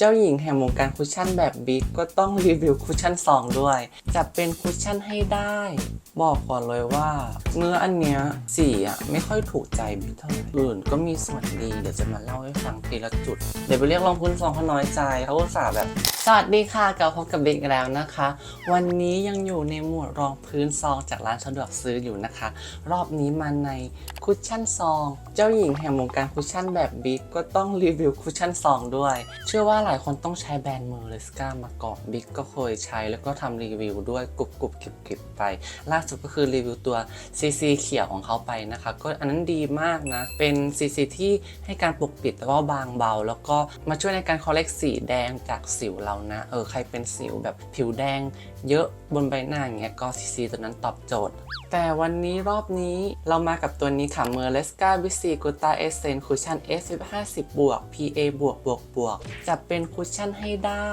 เจ้าหญิงแห่งวงการคุชชั่นแบบบิ๊กก็ต้องรีวิวคุชชั่นซองด้วยจะเป็นคุชชั่นให้ได้ บอกก่อนเลยว่า เนื้ออันเนี้ยสีอะไม่ค่อยถูกใจบิ๊กเท่าไหร่อื่นก็มีส่วนดี เดี๋ยวจะมาเล่าให้ฟังทีละจุด เดี๋ยวไปเรียกรองพื้นซองเขาน้อยใจเขาอุตส่าห์แบบ สวัสดีค่ะกลับพบกับบิ๊กแล้วนะคะ วันนี้ยังอยู่ในหมวดรองพื้นซองจากร้านสะดวกซื้ออยู่นะคะ รอบนี้มาในคุชชั่นซอง เจ้าหญิงแห่งวงการคุชชั่นแบบบิ๊กก็ต้องรีวิวคุชชั่นซองด้วย เชื่อว่าหลายคนต้องใช้แบรนด์เมอร์เลสกามาก่อนบิ๊กก็เคยใช้แล้วก็ทำรีวิวด้วยกรุบกรุบกิบกิบไป ล่าสุดก็คือรีวิวตัว CC เขียวของเขาไปนะคะ ก็อันนั้นดีมากนะ เป็น CC ที่ให้การปกปิดแต่ว่าบางเบา แล้วก็มาช่วยในการคอลเลกสีแดงจากสิวเรานะ เออใครเป็นสิวแบบผิวแดงเยอะ บนใบหน้าอย่างเงี้ยก็ CC ตัวนั้นตอบโจทย์ แต่วันนี้รอบนี้เรามากับตัวนี้ค่ะ m e r l e s c a v i c g u t a Essence Cushion SPF 50บวก PA บวกบวกบวกจะเป็นคุชชั่นให้ได้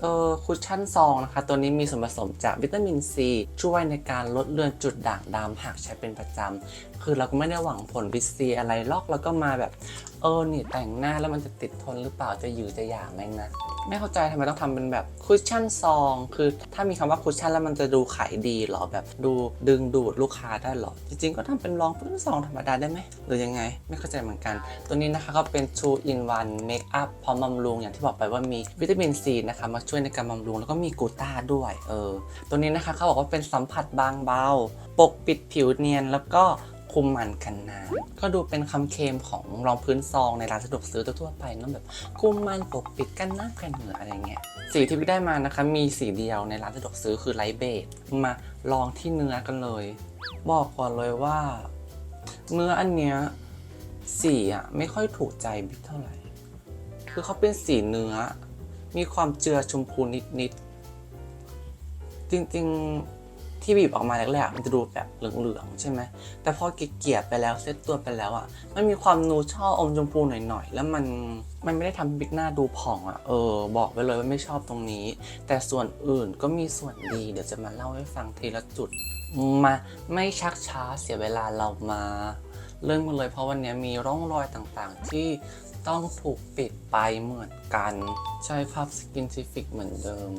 เออคุชชั่นซองนะคะ ตัวนี้มีส่วนผสมจากวิตามินซีช่วยในการลดเลือนจุดด่างดำหากใช้เป็นประจำคือเราก็ไม่ได้หวังผลวิซีอะไรลอกแล้วก็มาแบบเออนี่แต่งหน้าแล้วมันจะติดทนหรือเปล่าจะอยู่จะหย่างไหมนะ ไม่เข้าใจทำไมต้องทำเป็นแบบคุชชั่นซอง คือถ้ามีคำว่าคุชชั่นแล้วมันจะดูขายดีหรอแบบดูดึงดูดลูกค้าได้หรอ จริงๆก็ทำเป็นรองพื้นซองธรรมดาได้ไหมหรือยังไง ไม่เข้าใจเหมือนกัน ตัวนี้นะคะก็เป็น2 in 1 make up พร้อมบำรุงอย่างที่บอกไปว่ามีวิตามินซีนะคะมาช่วยในการบำรุงแล้วก็มีกูต้าด้วยเออตัวนี้นะคะเขาบอกว่าเป็นสัมผัสบางเบา ปกปิดผิวเนียนแล้วก็ คุมมันกันน้ำก็ดูเป็นคำเคมของรองพื้นซองในร้านสะดวกซื้อทั่วไปเนอะแบบคุมมันปกปิดกันน้ำกันเหงื่ออะไรเงี้ยสีที่พี่ได้มานะคะมีสีเดียวในร้านสะดวกซื้อคือไลท์เบจมาลองที่เนื้อกันเลย บอกก่อนเลยว่า เนื้ออันเนี้ยสีอะไม่ค่อยถูกใจบิ๊กเท่าไหร่ คือเขาเป็นสีเนื้อ มีความเจือชมพูนิดๆจริงๆ ที่บีบออกมาแรกๆมันจะดูแบบเหลืองๆใช่ไหมแต่พอเกลี่ยไปแล้วเซตตัวไปแล้วอะมันมีความนูชออมชมพูหน่อยๆ แล้วมันมันไม่ได้ทำให้บิ๊กหน้าดูผ่องอะเออ บอกไปเลยว่าไม่ชอบตรงนี้ แต่ส่วนอื่นก็มีส่วนดีเดี๋ยวจะมาเล่าให้ฟังทีละจุดมาไม่ชักช้าเสียเวลาเรามาเริ่มกันเลยเพราะวันนี้มีร่องรอยต่างๆ ที่ต้องถูกปิดไปเหมือนกัน ใช้ภาพสกินซิฟิกเหมือนเดิม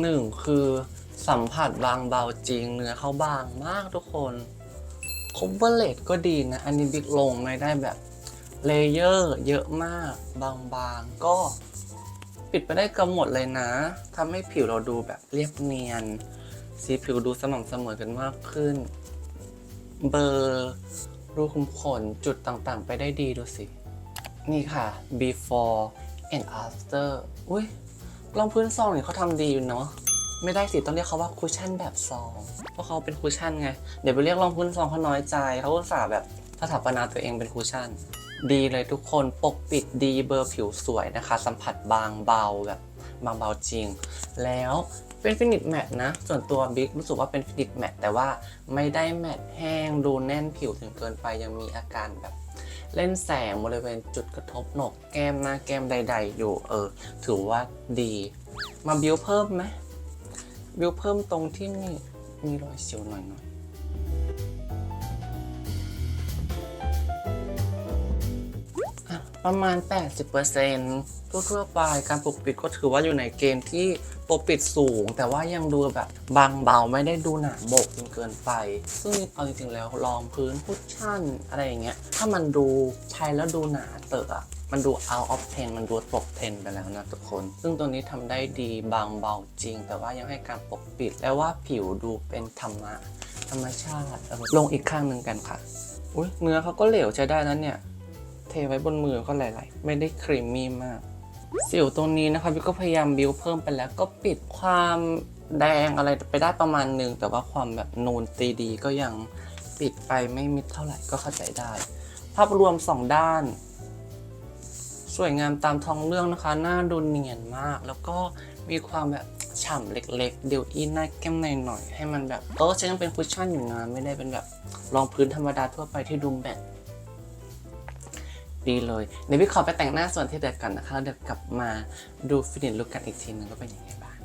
หนึ่งคือสัมผัสบางเบาจริง เนื้อเขาบางมากทุกคนค o เ e อร์เลก็ดีนะ อันนี้บิ๊กลงไม่ได้แบบเลเยอร์เยอะมาก บางๆ ก็ปิดไปได้กับหมดเลยนะทำให้ผิวเราดูแบบเรียบเนียน สีผิวดูสม่ำเสมอกันมากขึ้น เบอร์รูขุมขนจุดต่างๆ ไปได้ดีดูสิ นี่ค่ะ before and after อุ้ย รองพื้นซองเนี่ยเขาทำดีอยู่เนาะไม่ได้สิต้องเรียกเขาว่าคุชชั่นแบบซองเพราะเขาเป็นคุชชั่นไงเดี๋ยวไปเรียกรองพื้นซองเขาน้อยใจเขาอุตส่าห์แบบสถาปนาตัวเองเป็นคุชชั่น ดีเลยทุกคนปกปิดดีเบอร์ผิวสวยนะคะ สัมผัสบางเบาแบบบางเบาจริง แล้วเป็นฟินิชแมตนะ ส่วนตัวบิ๊กรู้สึกว่าเป็นฟินิชแมตแต่ว่าไม่ได้แมตแห้งดูแน่นผิวถึงเกินไปยังมีอาการแบบ เล่นแสงบริเวณจุดกระทบหนกแก้มหน้าแก้มใด ๆ อยู่เออ ถือว่าดี มาบิวเพิ่มไหมบิวเพิ่มตรงที่นี่มีรอยเสียวหน่อยๆอะ ประมาณ 80%ทั่วๆไปการปกปิดก็ถือว่าอยู่ในเกณฑ์ที่ปกปิดสูง แต่ว่ายังดูแบบบางเบาไม่ได้ดูหนาบกจนเกินไป ซึ่งเอาจริงๆแล้วรองพื้นคุชชั่นอะไรอย่างเงี้ยถ้ามันดูใช้แล้วดูหนาเตอะมันดู out of 10 มันดูตก 10 ไปแล้วนะทุกคน ซึ่งตัวนี้ทำได้ดีบางเบาจริง แต่ว่ายังให้การปกปิด และว่าผิวดูเป็นธรรมะ ธรรมชาติ ลงอีกข้างหนึ่งกันค่ะ อุ้ยเนื้อเขาก็เหลวใช้ได้นะเนี่ย เทไว้บนมือก็ไหลๆไม่ได้ครีมมี่มาก สิวตรงนี้นะคะพี่ก็พยายามบิวเพิ่มไปแล้วก็ปิดความแดงอะไรไปได้ประมาณหนึ่งแต่ว่าความแบบนูนตีดีก็ยังปิดไปไม่มิดเท่าไหร่ก็เข้าใจได้ ภาพรวมสองด้าน สวยงามตามท้องเรื่องนะคะ หน้าดูเนียนมาก แล้วก็มีความแบบฉ่ำเล็กๆ เดี๋ยวอีหน้าแก้มหน่อยๆให้มันแบบเออฉันยังเป็นคุชชั่นอยู่นะไม่ได้เป็นแบบรองพื้นธรรมดาทั่วไปที่ดูแมท ดีเลยเดี๋ยวพี่ขอไปแต่งหน้าส่วนที่เหลือกันนะคะแล้วเดี๋ยวกลับมาดูฟินิชลุกกันอีกทีนึงว่าเป็นยังไงบ้าง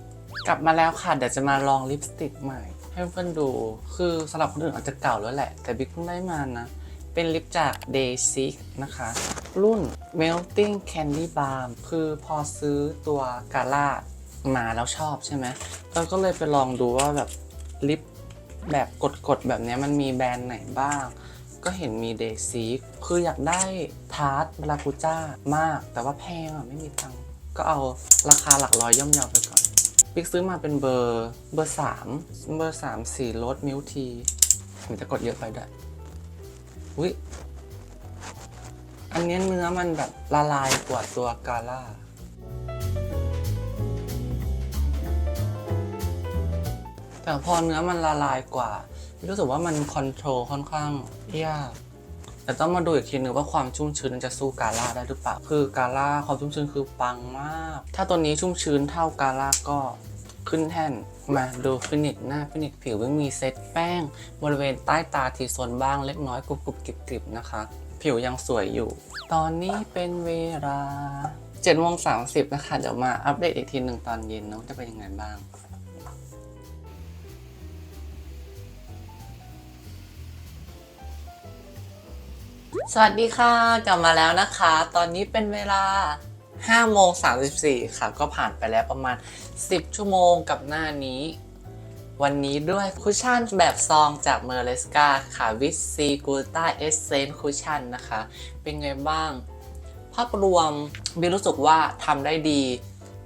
กลับมาแล้วค่ะเดี๋ยวจะมาลองลิปสติกใหม่ ให้เพื่อนดูคือสำหรับคนอื่นอาจจะเก่าแล้วแหละ แต่บิ๊กเพิ่งได้มานะ เป็นลิปจาก Day 6นะคะ รุ่น Melting Candy Balm คือพอซื้อตัวกาล่ามาแล้วชอบใช่ไหมเราก็เลยไปลองดูว่าแบบลิปแบบกดๆแบบนี้มันมีแบรนด์ไหนบ้าง ก็เห็นมี Day 6คืออยากได้ทาร์ตบรากูจ้ามาก แต่ว่าแพงอะไม่มีตังค์ก็เอาราคาหลักร้อยย่อมเยาวไปก่อนบิ๊กซื้อมาเป็นเบอร์เบอร์สามเบอร์สามสีรสมิลทีมันจะกดเยอะไปด้วยอุ้ยอันนี้เนื้อมันแบบละลายกว่าตัวกาล่าแต่พอเนื้อมันละลายกว่า รู้สึกว่ามันคอนโทรลค่อนข้างยากแต่ต้องมาดูอีกทีนึงว่าความชุ่มชื้นจะสู้กาล่าได้หรือเปล่า คือกาล่าความชุ่มชื้นคือปังมาก ถ้าตัวนี้ชุ่มชื้นเท่ากาล่าก็ขึ้นแท่น มาดูฟินิชหน้าฟินิชผิวไม่มีเซตแป้ง บริเวณใต้ตาทีโซนบ้างเล็กน้อยกรุบกรุบกริบกริบนะคะ ผิวยังสวยอยู่ ตอนนี้เป็นเวลา7โมง30นะคะ เดี๋ยวมาอัปเดตอีกทีหนึ่งตอนเย็นนะว่าจะเป็นยังไงบ้าง สวัสดีค่ะ กลับมาแล้วนะคะ ตอนนี้เป็นเวลา5โมง34 ค่ะ ก็ผ่านไปแล้วประมาณ 10 ชั่วโมงกับหน้านี้ วันนี้ด้วยคุชชั่นแบบซองจากเมอร์เลสกาค่ะวิสซีกูต้าเอสเซนคุชชั่นนะคะ เป็นไงบ้าง ภาพรวมบิรู้สึกว่าทำได้ดี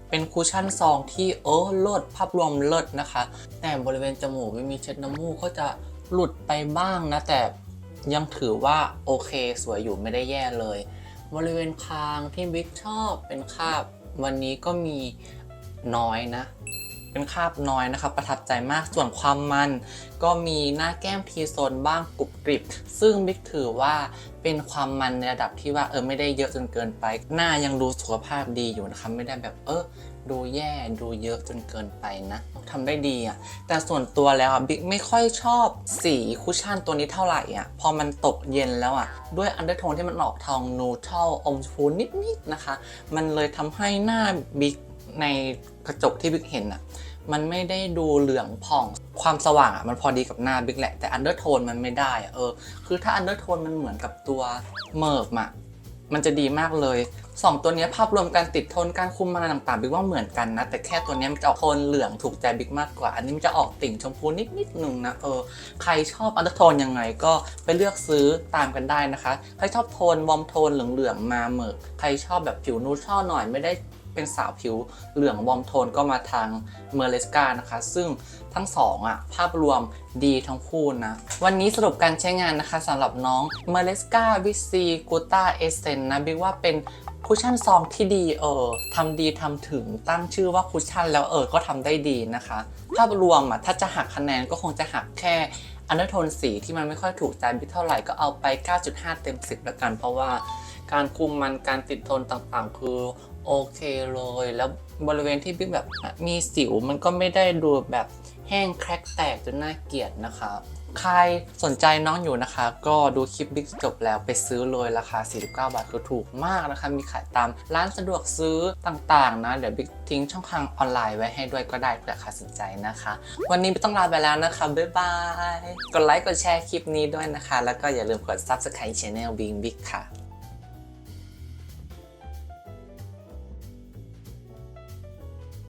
เป็นคุชชั่นซองที่เออเลิศภาพรวมเลิศนะคะ แต่บริเวณจมูกไม่มีเช็ดน้ำมูกก็จะหลุดไปบ้างนะแต่ ยังถือว่าโอเคสวยอยู่ไม่ได้แย่เลย บริเวณคางที่บิ๊กชอบเป็นคาบวันนี้ก็มีน้อยนะ เป็นคาบน้อยนะครับ ประทับใจมากส่วนความมัน ก็มีหน้าแก้มทีโซนบ้างกรุบกริบ ซึ่งบิ๊กถือว่าเป็นความมันในระดับที่ว่าเออไม่ได้เยอะจนเกินไป หน้ายังดูสุขภาพดีอยู่นะครับไม่ได้แบบเออดูแย่ดูเยอะจนเกินไปนะทำได้ดีอะแต่ส่วนตัวแล้วอะบิ๊กไม่ค่อยชอบสีคุชชั่นตัวนี้เท่าไหร่อะพอมันตกเย็นแล้วอะด้วยอันเดอร์โทนที่มันออกทองนูเทลอมชมพูนิดๆนะคะ มันเลยทำให้หน้าบิ๊ก ในกระจกที่บิ๊กเห็นอะมันไม่ได้ดูเหลืองผ่องความสว่างอะมันพอดีกับหน้าบิ๊กแหละแต่อันเดอร์โทนมันไม่ได้อะเออคือถ้าอันเดอร์โทนมันเหมือนกับตัวเมิร์ฟอะมันจะดีมากเลยสองตัวนี้ภาพรวมการติดโทนการคุมมันต่างๆบิ๊กว่าเหมือนกันนะ แต่แค่ตัวนี้มันจะออกโทนเหลืองถูกใจบิ๊กมากกว่า อันนี้มันจะออกติ่งชมพูนิดๆหนึ่งนะเออใครชอบอันเดอร์โทนยังไงก็ไปเลือกซื้อตามกันได้นะคะ ใครชอบโทนวอมโทนเหลืองๆมาเหมิร์กใครชอบแบบผิวนูทรัลหน่อยไม่ได้ เป็นสาวผิวเหลืองวอมโทนก็มาทางเมอร์เลสกานะคะ ซึ่งทั้งสองอะภาพรวมดีทั้งคู่นะ วันนี้สรุปการใช้งานนะคะสำหรับน้อง m e r l e s c a v i c g u t a Essence นะบิ๊กว่าเป็นคุชชั่นซองที่ดีเออทำดีทำถึงตั้งชื่อว่าคุชชั่นแล้วเออก็ทำได้ดีนะคะ ภาพรวมอะถ้าจะหักคะแนนก็คงจะหักแค่อันเดอร์โทนสีที่มันไม่ค่อยถูกใจบิ๊กเท่าไหร่ก็เอาไป 9.5 เต็ม 10ละกันเพราะว่า การคุมมันการติดโทนต่างๆ คือโอเคเลย แล้วบริเวณที่บิ๊กแบบมีสิวมันก็ไม่ได้ดูแบบแห้งแครกแตกจนน่าเกลียดนะคะ ใครสนใจน้องอยู่นะคะ ก็ดูคลิปบิ๊กจบแล้วไปซื้อเลยราคา 49 บาทคือถูกมากนะคะ มีขายตามร้านสะดวกซื้อต่างๆ นะ เดี๋ยวบิ๊กทิ้งช่องทางออนไลน์ไว้ให้ด้วยก็ได้เผื่อใครสนใจนะคะ วันนี้ไม่ต้องลาไปแล้วนะคะ บ๊ายบาย กดไลค์กดแชร์คลิปนี้ด้วยนะคะ แล้วก็อย่าลืมกด subscribe channel Bing Big ค่ะ